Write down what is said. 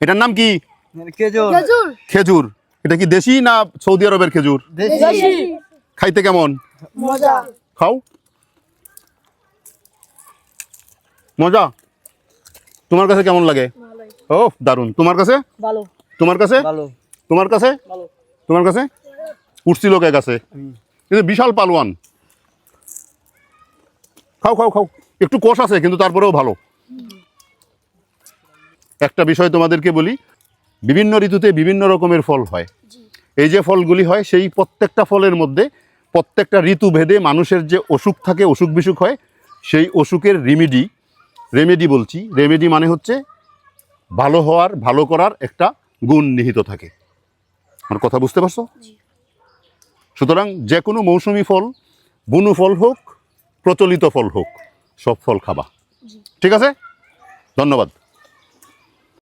এটার নাম কি? খেজুর। খেজুর। খেজুর। এটা কি দেশি না সৌদি আরবের খেজুর? দেশি। খাইতে কেমন? মজা। খাও। মজা। তোমার কাছে কেমন লাগে? ও দারুণ তোমার কাছে? ভালো। তোমার কাছে? ভালো। তোমার কাছে? ভালো। তোমার কাছে? উঠছিল কে কাছে? কিন্তু বিশাল পালোয়ান। খাও খাও খাও। একটু কষ আছে কিন্তু তারপরেও ভালো। একটা বিষয় তোমাদেরকে বলি বিভিন্ন ঋতুতে বিভিন্ন রকমের ফল হয়। এই যে ফলগুলি হয় সেই প্রত্যেকটা ফলের মধ্যে প্রত্যেকটা ঋতু ভেদে মানুষের যে অসুখ থাকে অসুখ বিসুখ হয় সেই অসুখের রেমেডি রেমেডি বলছি। রেমেডি মানে হচ্ছে ভালো হওয়ার ভালো করার একটা গুণ নিহিত থাকে। আমার কথা বুঝতে পারছ? সুতরাং যে কোনো মৌসুমি ফল বুনু ফল হোক প্রচলিত ফল হোক সব ফল খাবা। ঠিক আছে? ধন্যবাদ।